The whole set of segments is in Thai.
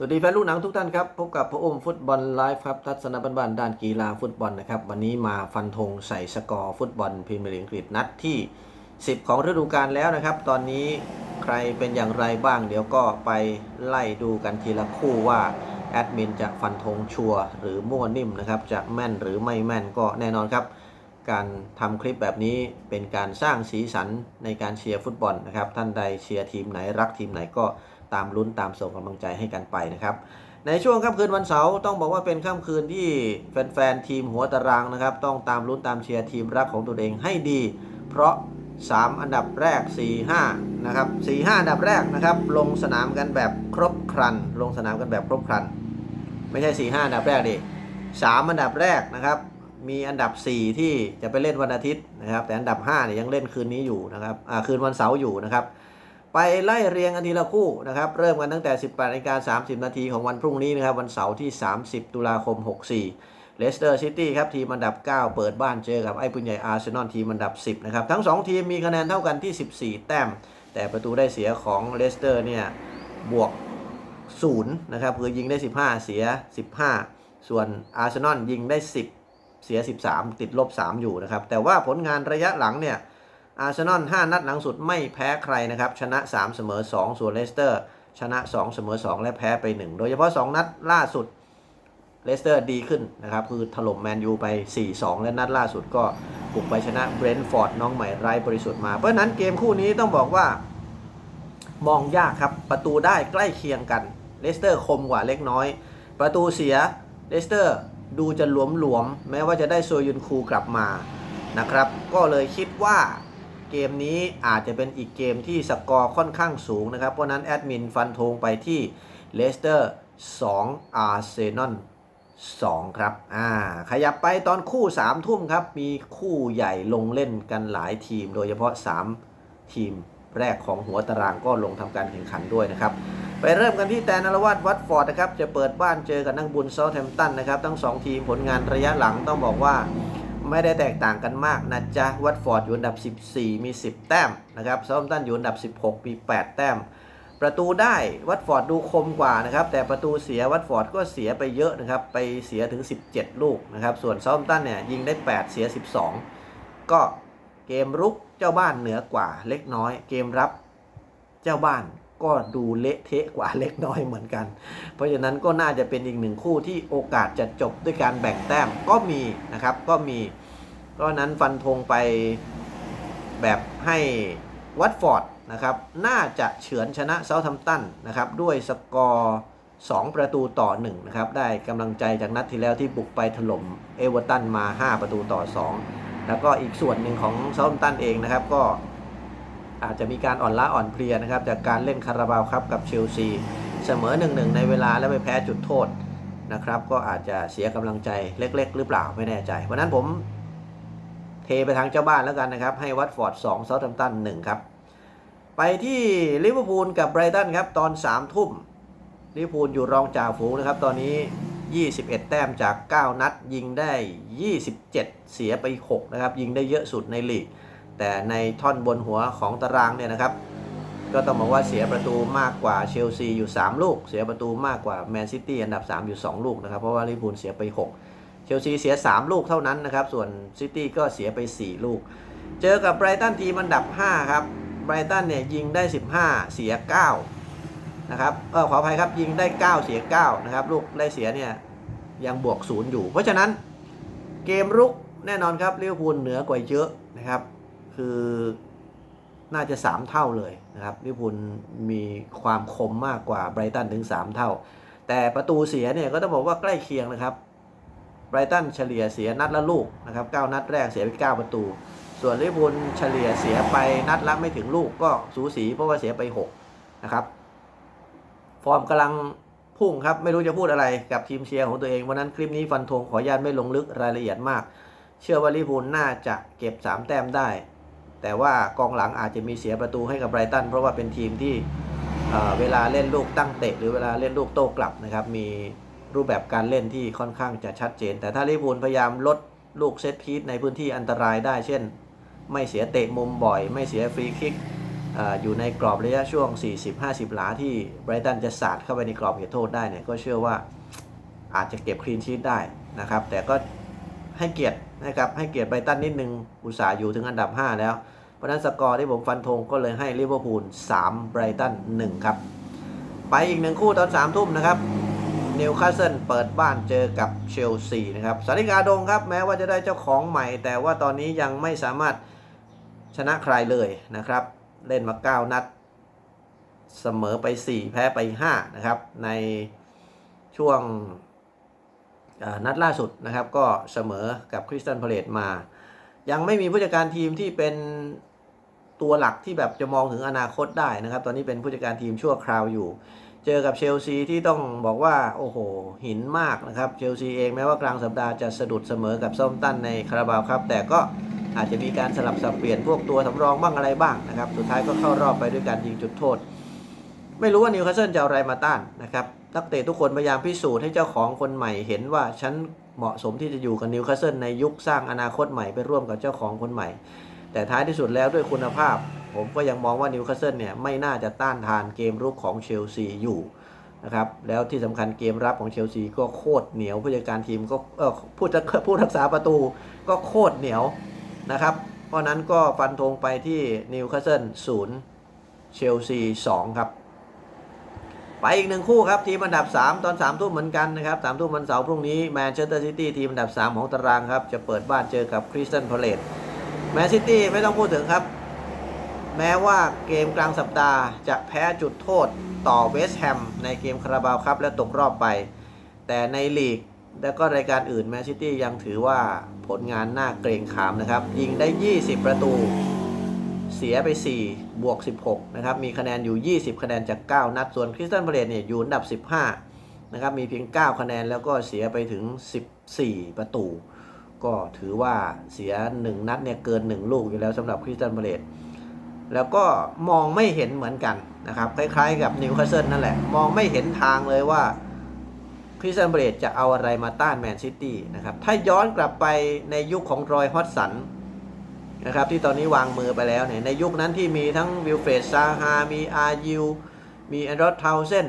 สวัสดีแฟนลูกหนังทุกท่านครับ พบกับพระอมฟุตบอลไลฟ์ครับ ทัศนบันบานด้านกีฬาฟุตบอลนะครับ วันนี้มาฟันธงใส่สกอร์ฟุตบอลพรีเมียร์ลีกอังกฤษนัดที่ 10 ของฤดูกาลแล้วนะครับ ตอนนี้ใครเป็นอย่างไรบ้าง เดี๋ยวก็ไปไล่ดูกันทีละคู่ว่าแอดมินจะฟันธงชัวร์หรือมั่วนิ่มนะครับจะแม่นหรือไม่แม่นก็แน่นอนครับ การทำคลิปแบบนี้เป็นการสร้างสีสันในการเชียร์ฟุตบอลนะครับท่านใดเชียร์ทีมไหนรักทีมไหนก็ ตามลุ้นตามส่งกำลังใจให้กันไปนะครับ ในช่วงค่ำคืนวันเสาร์ต้องบอกว่าเป็นค่ำคืนที่แฟนๆทีมหัวตารางนะครับ ต้องตามลุ้นตามเชียร์ทีมรักของตัวเองให้ดี เพราะ 3 อันดับแรก 4 5นะครับ4 5อันดับแรกนะครับ ลงสนามกันแบบครบครัน ลงสนามกันแบบครบครัน ไม่ใช่ 4 5อันดับแรกดิ3อันดับแรกนะครับมีอันดับ 4 ที่จะไปเล่นวันอาทิตย์นะครับ แต่อันดับ5เนี่ยยังเล่นคืนนี้อยู่นะครับคืนวันเสาร์อยู่นะครับ ไปไล่เรียงกันทีละคู่นะครับ เริ่มกันตั้งแต่ 18นาฬิกา30 นาทีของวันพรุ่งนี้นะครับ วันเสาร์ที่ 30 ตุลาคม 64เลสเตอร์ซิตี้ครับทีมอันดับ 9 เปิดบ้านเจอกับไอ้ปุญใหญ่อาร์เซนอลทีมอันดับ 10 นะครับ ทั้ง 2 ทีมมีคะแนนเท่ากันที่ 14 แต้ม แต่ประตูได้เสียของเลสเตอร์เนี่ยบวก0นะครับคือยิงได้ 15 เสีย 15 ส่วนอาร์เซนอลยิงได้ 10 เสีย 13 ติดลบ 3 อยู่นะครับแต่ว่าผลงานระยะหลังเนี่ย อาร์เซนอล5นัดหลังสุดไม่แพ้ใครนะครับ ชนะ 3 เสมอ 2 ส่วนเลสเตอร์ ชนะ 2 เสมอ 2 และแพ้ไป 1 โดยเฉพาะ 2 นัดล่าสุดเลสเตอร์ดีขึ้นนะครับ คือถล่มแมนยูไป 4-2 และนัดล่าสุดก็บุกไปชนะเบรนท์ฟอร์ดน้องใหม่ไร้บริสุทธิ์มา เพราะฉะนั้นเกมคู่นี้ต้องบอกว่ามองยากครับ ประตูได้ใกล้เคียงกันเลสเตอร์คมกว่าเล็กน้อย ประตูเสียเลสเตอร์ดูจะหลวมๆ แม้ว่าจะได้โซยุนคูกลับมานะครับ，ก็เลยคิดว่า เกมนี้อาจจะเป็นอีกเกมที่สกอร์ค่อนข้างสูงนะครับ เพราะนั้นแอดมินฟันธงไปที่เลสเตอร์2อาร์เซนอล2ครับ อ่า ขยับไปตอนคู่ 3 ทุ่มครับ มีคู่ใหญ่ลงเล่นกันหลายทีม โดยเฉพาะ 3 ทีมแรกของหัวตารางก็ลงทำการแข่งขันด้วยนะครับ ไปเริ่มกันที่แตนอรวัตวัตฟอร์ดนะครับ จะเปิดบ้านเจอกับนักบุญเซาแฮมป์ตันนะครับ ทั้ง 2 ทีมผลงานระยะหลังต้องบอกว่า ไม่ได้แตกต่างกันมากนะจ๊ะ วัตฟอร์ดอยู่อันดับ 14 มี 10 แต้มนะครับซาท์แฮมตันอยู่อันดับ 16 มี 8 แต้ม ประตูได้วัตฟอร์ดดูคมกว่านะครับ แต่ประตูเสียวัตฟอร์ดก็เสียไปเยอะนะครับ ไปเสียถึง 17 ลูกนะครับ ส่วนซาท์แฮมตันเนี่ยยิงได้ 8 เสีย 12 ก็เกมรุกเจ้าบ้านเหนือกว่าเล็กน้อย เกมรับเจ้าบ้าน ก็ดูเละเทะกว่าเล็กน้อยเหมือนกัน เพราะฉะนั้นก็น่าจะเป็นอีกหนึ่งคู่ที่โอกาสจะจบด้วยการแบ่งแต้มก็มีนะครับก็มีเพราะนั้นฟันธงไปแบบให้วัตฟอร์ดนะครับน่าจะเฉือนชนะเซาท์ทัมตันนะครับด้วยสกอร์ 2 ประตูต่อ1นะครับได้กำลังใจจากนัดที่แล้วที่บุกไปถล่มเอเวอร์ตันมา 5 ประตูต่อ 2 แล้วก็อีกส่วนหนึ่งของเซาท์ทัมตันเองนะครับก็ อาจจะมีการอ่อนล้าอ่อนเพลียนะครับจากการเล่นคาราบาวครับกับเชลซีเสมอ1-1ในเวลาแล้วไปแพ้จุดโทษนะครับก็อาจจะเสียกำลังใจเล็ก ๆ หรือเปล่าไม่แน่ใจวันนั้นผมเทไปทางเจ้าบ้านแล้วกันนะครับ ให้วัตฟอร์ด2เซาท์แฮมป์ตัน1ครับไปที่ลิเวอร์พูลกับไบรตันครับตอน3ทุ่มลิเวอร์พูลอยู่รองจ่าฝูงนะครับ ตอนนี้ 21 แต้มจาก 9 นัด ยิงได้ 27 เสียไป 6 นะครับ ยิงได้เยอะสุดในลีก แต่ในท่อนบนหัวของตารางเนี่ยนะครับ ก็ต้องบอกว่าเสียประตูมากกว่าเชลซีอยู่ 3 ลูก เสียประตูมากกว่าแมนซิตี้อันดับ 3 อยู่ 2 ลูกนะครับ เพราะว่าลิเวอร์พูลเสียไป 6 เชลซีเสีย 3 ลูกเท่านั้นนะครับ ส่วนซิตี้ก็เสียไป 4 ลูก เจอกับไบรตันทีมอันดับ 5 ครับไบรตันเนี่ยยิงได้ 15 เสีย 9 นะครับเออขออภัยครับยิงได้ 9 เสีย 9 นะครับ ลูกได้เสียเนี่ยยังบวก 0 อยู่ เพราะฉะนั้นเกมรุกแน่นอนครับลิเวอร์พูลเหนือกว่าเยอะนะครับ คือน่าจะ 3 เท่าเลยนะครับลิเวอร์พูลมีความคมมากกว่าไบรตันถึง 3 เท่า แต่ประตูเสียเนี่ยก็ต้องบอกว่าใกล้เคียงนะครับไบรตันเฉลี่ยเสียนัดละลูกนะครับ9นัดแรกเสียไป 9 ประตู ส่วนลิเวอร์พูลเฉลี่ยเสียไปนัดละไม่ถึงลูกก็สูสีเพราะว่าเสียไป 6 นะครับ ฟอร์มกำลังพุ่งครับไม่รู้จะพูดอะไรกับทีมเชียร์ของตัวเองวันนั้นคลิปนี้ฟันธงขออนุญาตไม่ลงลึกรายละเอียดมาก เชื่อว่าลิพูลน่าจะเก็บ 3 แต้มได้ แต่ว่ากองหลังอาจจะมีเสียประตูให้กับไบรตัน เพราะว่าเป็นทีมที่เวลาเล่นลูกตั้งเตะหรือเวลาเล่นลูกโต้กลับนะครับ มีรูปแบบการเล่นที่ค่อนข้างจะชัดเจน แต่ถ้าลิเวอร์พูลพยายามลดลูกเซตพีซในพื้นที่อันตรายได้ เช่น ไม่เสียเตะมุมบ่อย ไม่เสียฟรีคิกอออยู่ในกรอบระยะช่วง 40-50 หลาที่ไบรตันจะสาดเข้าไปในกรอบเขตโทษได้เนี่ยก็เชื่อว่าอาจจะเก็บคลีนชีตได้นะครับ แต่ก็ให้เกียรติ นะครับให้เกียรติไบรตันนิดนึงอุตส่าห์อยู่ถึงอันดับ 5 แล้ว เพราะนั้นสกอร์ที่ผมฟันธงก็เลยให้ลิเวอร์พูล3ไบรตัน1ครับ ไปอีกหนึ่งคู่ตอน3ทุ่มนะครับนิวคาสเซิลเปิดบ้านเจอกับเชลซีนะครับสาริกาดงครับแม้ว่าจะได้เจ้าของใหม่ แต่ว่าตอนนี้ยังไม่สามารถชนะใครเลยนะครับ เล่นมา 9 นัด เสมอไป 4 แพ้ไป 5 นะครับ ในช่วง นัดล่าสุดนะครับก็เสมอกับคริสตันพาเลตมา ยังไม่มีผู้จัดการทีมที่เป็นตัวหลักที่แบบจะมองถึงอนาคตได้นะครับ ตอนนี้เป็นผู้จัดการทีมชั่วคราวอยู่ เจอกับเชลซีที่ต้องบอกว่าโอ้โห หินมากนะครับเชลซีเองแม้ว่ากลางสัปดาห์จะสะดุดเสมอกับซอมตันในคาราบาวครับ แต่ก็อาจจะมีการสลับสับเปลี่ยนพวกตัวสำรองบ้างอะไรบ้างนะครับ สุดท้ายก็เข้ารอบไปด้วยการยิงจุดโทษ ไม่รู้ว่านิวคาสเซิลจะเอาอะไรมาต้านนะครับ นักเตะทุกคนพยายามพิสูจน์ให้เจ้าของคนใหม่เห็นว่าฉันเหมาะสมที่จะอยู่กับนิวคาสเซิลในยุคสร้างอนาคตใหม่ไปร่วมกับเจ้าของคนใหม่ แต่ท้ายที่สุดแล้วด้วยคุณภาพ ผมก็ยังมองว่านิวคาสเซิลเนี่ยไม่น่าจะต้านทานเกมรุกของเชลซีอยู่นะครับแล้วที่สำคัญเกมรับของเชลซีก็โคตรเหนียวผู้จัดการทีมก็เออผู้จัดผู้รักษาประตูก็โคตรเหนียวนะครับ เพราะนั้นก็ฟันธงไปที่นิวคาสเซิลศูนย์เชลซีสองครับ ไปอีกหนึ่งคู่ครับ ทีมอันดับ 3 ตอน3ทุ่มเหมือนกันนะครับ3ทุ่มวันเสาร์พรุ่งนี้แมนเชสเตอร์ซิตี้ทีมอันดับ 3 ของตารางครับ จะเปิดบ้านเจอกับคริสตันพาเลตแมนซิตี้ไม่ต้องพูดถึงครับ แม้ว่าเกมกลางสัปดาห์จะแพ้จุดโทษต่อเวสต์แฮมในเกมคาราบาวครับและตกรอบไป แต่ในลีกและก็รายการอื่นแมนซิตี้ยังถือว่าผลงานน่าเกรงขามนะครับ ยิงได้ 20 ประตู เสียไป 4 บวก 16 นะครับ มีคะแนนอยู่ 20 คะแนนจาก 9 นัด ส่วนคริสตันพาเลตเนี่ยอยู่อันดับ 15 นะครับ มีเพียง 9 คะแนนแล้วก็เสียไปถึง 14 ประตู ก็ถือว่าเสีย 1 นัดเนี่ยเกิน 1 ลูกอยู่แล้วสำหรับคริสตันพาเลตแล้วก็มองไม่เห็นเหมือนกันนะครับ คล้ายๆกับนิวคาสเซิลนั่นแหละ มองไม่เห็นทางเลยว่าคริสตันพาเลตจะเอาอะไรมาต้านแมนซิตี้นะครับ ถ้าย้อนกลับไปในยุคของรอยฮอตสัน นะครับที่ตอนนี้วางมือไปแล้วเนี่ยในยุคนั้นที่มีทั้งวิลเฟรดซาฮา มีอายูมีแอนดรอสทาวเซน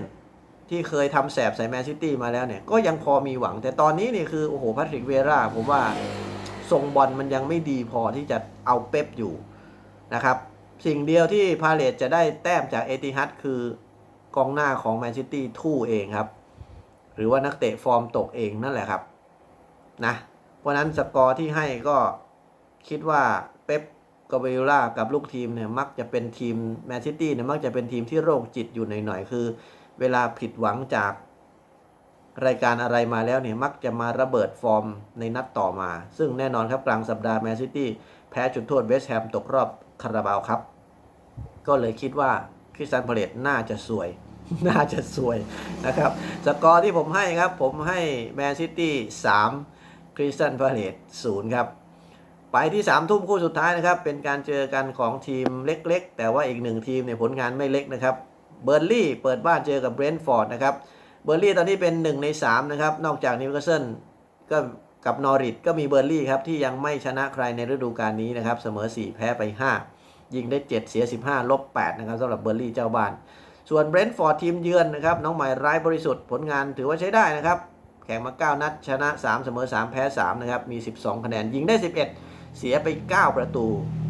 ที่เคยทำแสบใส่แมนซิตี้มาแล้วเนี่ย ก็ยังพอมีหวัง แต่ตอนนี้นี่คือ โอ้โหแพทริกเวราผมว่าทรงบอลมันยังไม่ดีพอที่จะเอาเป๊ปอยู่นะครับ สิ่งเดียวที่พาเลตจะได้แต้มจากเอติฮัดคือกองหน้าของแมนซิตี้ทู่เองครับ หรือว่านักเตะฟอร์มตกเองนั่นแหละครับนะเพราะนั้นสกอร์ที่ให้ก็คิดว่า กาเวล่ากับลูกทีมเนี่ยมักจะเป็นทีมแมนซิตี้เนี่ยมักจะเป็นทีมที่โรคจิตอยู่หน่อยๆคือ เวลาผิดหวังจากรายการอะไรมาแล้วเนี่ยมักจะมาระเบิดฟอร์มในนัดต่อมา ซึ่งแน่นอนครับกลางสัปดาห์แมนซิตี้แพ้จุดโทษเวสต์แฮมตกรอบคาราบาวครับ ก็เลยคิดว่าคริสตันพาเลตน่าจะสวย น่าจะสวยนะครับสกอร์ที่ผมให้ครับ ผมให้แมนซิตี้3คริสตันพาเลต0ครับ ไปที่3ามทุ่มคู่สุดท้ายนะครับ เป็นการเจอกันของทีมเล็ก ๆ แต่ว่าอีกหนึ่งทีมเนี่ยผลงานไม่เล็กนะครับ เบอร์ลี่เปิดบ้านเจอกับเบรนท์ฟอร์ดนะครับ เบอร์ลี่ตอนนี้เป็น 1 ใน 3 นะครับ นอกจากนิวคาสเซิลก็กับนอริทก็มีเบอร์ลี่ครับที่ยังไม่ชนะใครในฤดูกาลนี้นะครับ เสมอ 4 แพ้ไป 5 ยิงได้ 7 เสีย 15 ลบ 8 นะครับสำหรับเบอร์ลี่เจ้าบ้าน ส่วนเบรนท์ฟอร์ดทีมเยือนนะครับน้องใหม่ร้ายบริสุทธิ์ผลงานถือว่าใช้ได้นะครับแข่งมา 9 นัดชนะ 3 เสมอ 3 แพ้ 3 นะครับมี 12 คะแนนยิงได้ 11 เสียไป 9 ประตู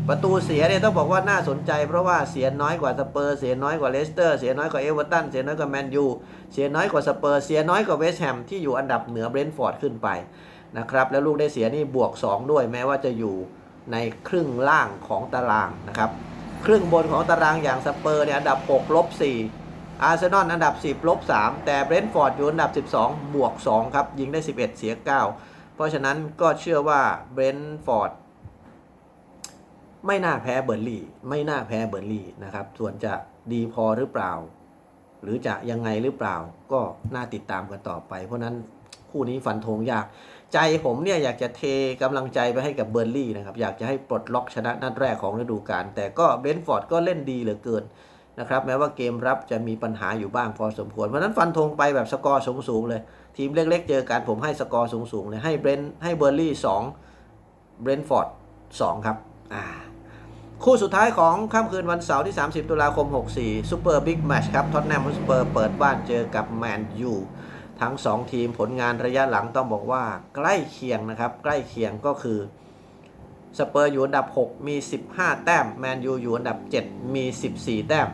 ประตูเสียเนี่ยต้องบอกว่าน่าสนใจ เพราะว่าเสียน้อยกว่าสเปอร์เสียน้อยกว่าเลสเตอร์เสียน้อยกว่าเอเวอร์ตันเสียน้อยกว่าแมนยูเสียน้อยกว่าสเปอร์เสียน้อยกว่าเวสต์แฮมที่อยู่อันดับเหนือเบรนท์ฟอร์ดขึ้นไปนะครับแล้วลูกได้เสียนี่บวก 2 ด้วยแม้ว่าจะอยู่ในครึ่งล่างของตารางนะครับครึ่งบนของตารางอย่างสเปอร์เนี่ยอันดับ6ลบ4อาร์เซนอลอันดับ 10ลบ3แต่เบรนท์ฟอร์ดอยู่อันดับ 12 บวก2ครับยิงได้ 11 เสีย 9 เพราะฉะนั้นก็เชื่อว่าเบรนท์ฟอร์ด ไม่น่าแพ้เบอร์ลี่ ไม่น่าแพ้เบอร์ลี่นะครับ ส่วนจะดีพอหรือเปล่า หรือจะยังไงหรือเปล่า ก็น่าติดตามกันต่อไป เพราะนั้นคู่นี้ฟันธงยาก ใจผมเนี่ยอยากจะเทกำลังใจไปให้กับเบอร์ลี่นะครับ อยากจะให้ปลดล็อกชนะนัดแรกของฤดูกาลแต่ก็เบนท์ฟอร์ดก็เล่นดีเหลือเกินนะครับแม้ว่าเกมรับจะมีปัญหาอยู่บ้างพอสมควร เพราะนั้นฟันธงไปแบบสกอร์สูงๆเลย ทีมเล็กๆ เจอกันผมให้สกอร์สูงๆเลยให้เบรนให้เบอร์ลี่2เบรนท์ฟอร์ด2ครับ อ่า คู่สุดท้ายของค่ำคืนวันเสาร์ที่ 30 ตุลาคม 64ซูเปอร์บิ๊กแมชครับ ท็อตแนมฮอสเปอร์เปิดบ้านเจอกับแมนยู ทั้ง 2 ทีมผลงานระยะหลังต้องบอกว่า ใกล้เคียงนะครับ ใกล้เคียงก็คือ สเปอร์อยู่อันดับ 6 มี 15 แต้ม แมนยูอยู่อันดับ 7 มี 14 แต้ม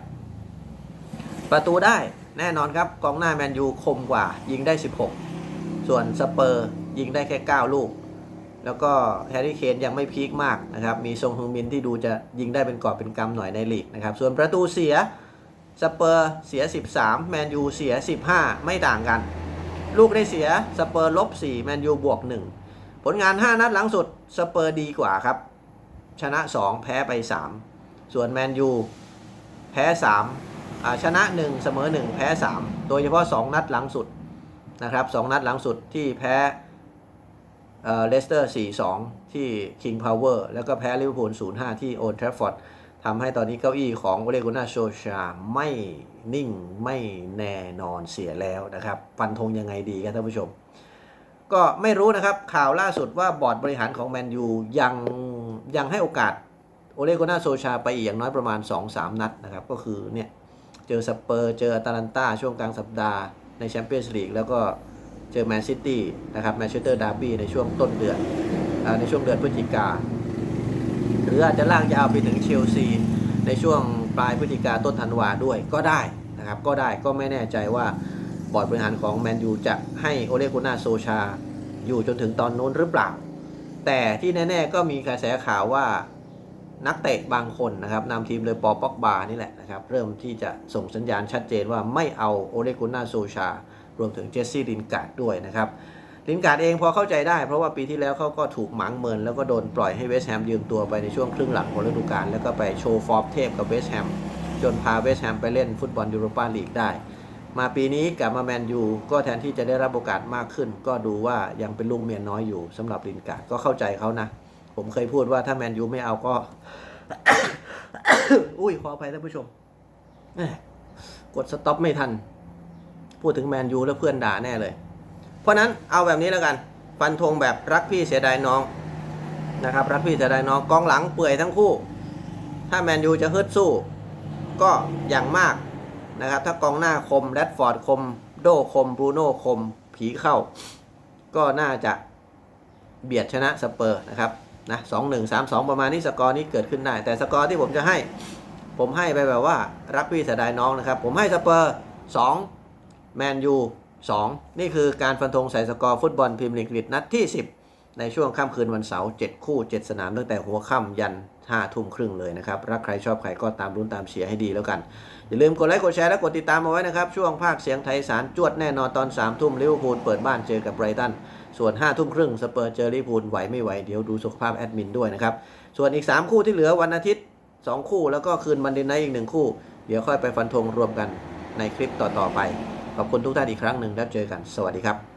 ประตูได้แน่นอนครับ กองหน้าแมนยูคมกว่า ยิงได้ 16 ส่วนสเปอร์ยิงได้แค่ 9 ลูก แล้วก็แฮร์รี่เคนยังไม่พีคมากนะครับมีซงฮงมินที่ดูจะยิงได้เป็นกอบเป็นกำหน่อยในลีกนะครับส่วนประตูเสียสเปอร์เสีย 13 แมนยูเสีย 15 ไม่ต่างกัน ลูกได้เสียสเปอร์ลบ 4 แมนยูบวก 1 ผลงาน 5 นัดหลังสุดสเปอร์ดีกว่าครับ ชนะ 2 แพ้ไป 3 ส่วนแมนยูแพ้ 3 ชนะ 1 เสมอ 1 แพ้ 3 โดยเฉพาะ 2 นัดหลังสุดนะครับ 2 นัดหลังสุดที่แพ้ เลสเตอร์ 4-2 ที่ King Power แล้วก็แพ้ลิเวอร์พูล 0-5 ที่โอ d ล r ทร f ฟอร์ดทำให้ตอนนี้เก้าอี้ของโอเลกุน่าโชชาไม่นิ่งไม่แน่นอนเสียแล้วนะครับฟันธงยังไงดีครับท่านผู้ชม ก็ไม่รู้นะครับข่าวล่าสุดว่าบอร์ดบริหารของแมนยูยังยังให้โอกาสโอเลโกนาโซชาไปอีกอย่างน้อยประมาณ 2-3 นัดนะครับ ก็คือเนี่ย เจอสเปอร์ เจออตาลันตาช่วงกลางสัปดาห์ในแชมเปี้ยนส์ลีกแล้วก็ เจอแมนซิตี้นะครับแมนเชสเตอร์ดาร์บี้ในช่วงต้นเดือนอในช่วงเดือนพฤศจิกาหรืออาจจะลากยาวไปถึงเชลซีในช่วงปลายพฤศจิกาต้นธันวาด้วยก็ได้นะครับก็ได้ก็ไม่แน่ใจว่าบอร์ดบริหารของแมนยูจะให้โอเลกุน่าโซชา อยู่จนถึงตอนนู้นหรือเปล่า แต่ที่แน่ ๆ ก็มีกระแสข่าวว่านักเตะบางคนนะครับนำทีมโดยปอปอกบานี่แหละนะครับ เริ่มที่จะส่งสัญญาณชัดเจนว่าไม่เอาโอเลกุน่าโซชา รวมถึงเจสซี่ลินการ์ดด้วยนะครับลินการ์ดเองพอเข้าใจได้ เพราะว่าปีที่แล้วเขาก็ถูกหมังเมิน แล้วก็โดนปล่อยให้เวสต์แฮมยืมตัวไปในช่วงครึ่งหลังของฤดูกาลแล้วก็ไปโชว์ฟอร์มเทพกับเวสต์แฮมจนพาเวสต์แฮมไปเล่นฟุตบอลยูโรปาลีกได้ มาปีนี้กลับมาแมนยูก็แทนที่จะได้รับโอกาสมากขึ้น ก็ดูว่ายังเป็นลูกเมียน้อยอยู่สำหรับลินการ์ดก็เข้าใจเขานะ ผมเคยพูดว่าถ้าแมนยูไม่เอาก็ อุ้ยขออภัยท่านผู้ชมกดสต็อปไม่ทัน พูดถึงแมนยูแล้วเพื่อนด่าแน่เลย เพราะนั้นเอาแบบนี้แล้วกัน ฟันธงแบบรักพี่เสียดายน้องนะครับรักพี่เสียดายน้องกองหลังเปื่อยทั้งคู่ ถ้าแมนยูจะฮึดสู้ ก็อย่างมากนะครับ ถ้ากองหน้าคมแรดฟอร์ดคม โดคมบรูโน่คม ผีเข้า ก็น่าจะเบียดชนะสเปอร์นะครับนะสองหนึ่งสามสองประมาณนี้สกอร์นี้เกิดขึ้นได้ แต่สกอร์ที่ผมจะให้ ผมให้ไปแบบว่ารักพี่เสียดายน้องนะครับ ผมให้สเปอร์สอง แมนยูสองนี่คือการฟันธงใส่สกอร์ฟุตบอลพรีเมียร์ลีกนัดที่ 10 ในช่วงค่ำคืนวันเสาร์7คู่ 7 สนามตั้งแต่หัวค่ำยัน5ทุ่มครึ่งเลยนะครับ รักใครชอบใครก็ตามรุ้นตามเชียร์ให้ดีแล้วกัน อย่าลืมกดไลค์กดแชร์และกดติดตามเอาไว้นะครับ ช่วงภาคเสียงไทยสารจวดแน่นอนตอน3ทุ่มลิเวอร์พูลเปิดบ้านเจอกับไบรตันส่วน5ทุ่มครึ่งสเปอร์เจอลิเวอร์พูลไหวไม่ไหวเดี๋ยวดูสุขภาพแอดมินด้วยนะครับส่วนอีก 3 คู่ที่เหลือวันอาทิตย์ 2 คู่ แล้วก็คืนมันเดนไนอีก1คู่ เดี๋ยวค่อยไปฟันธงรวมกันในคลิปต่อๆไป ขอบคุณทุกท่านอีกครั้งหนึ่งแล้วเจอกัน สวัสดีครับ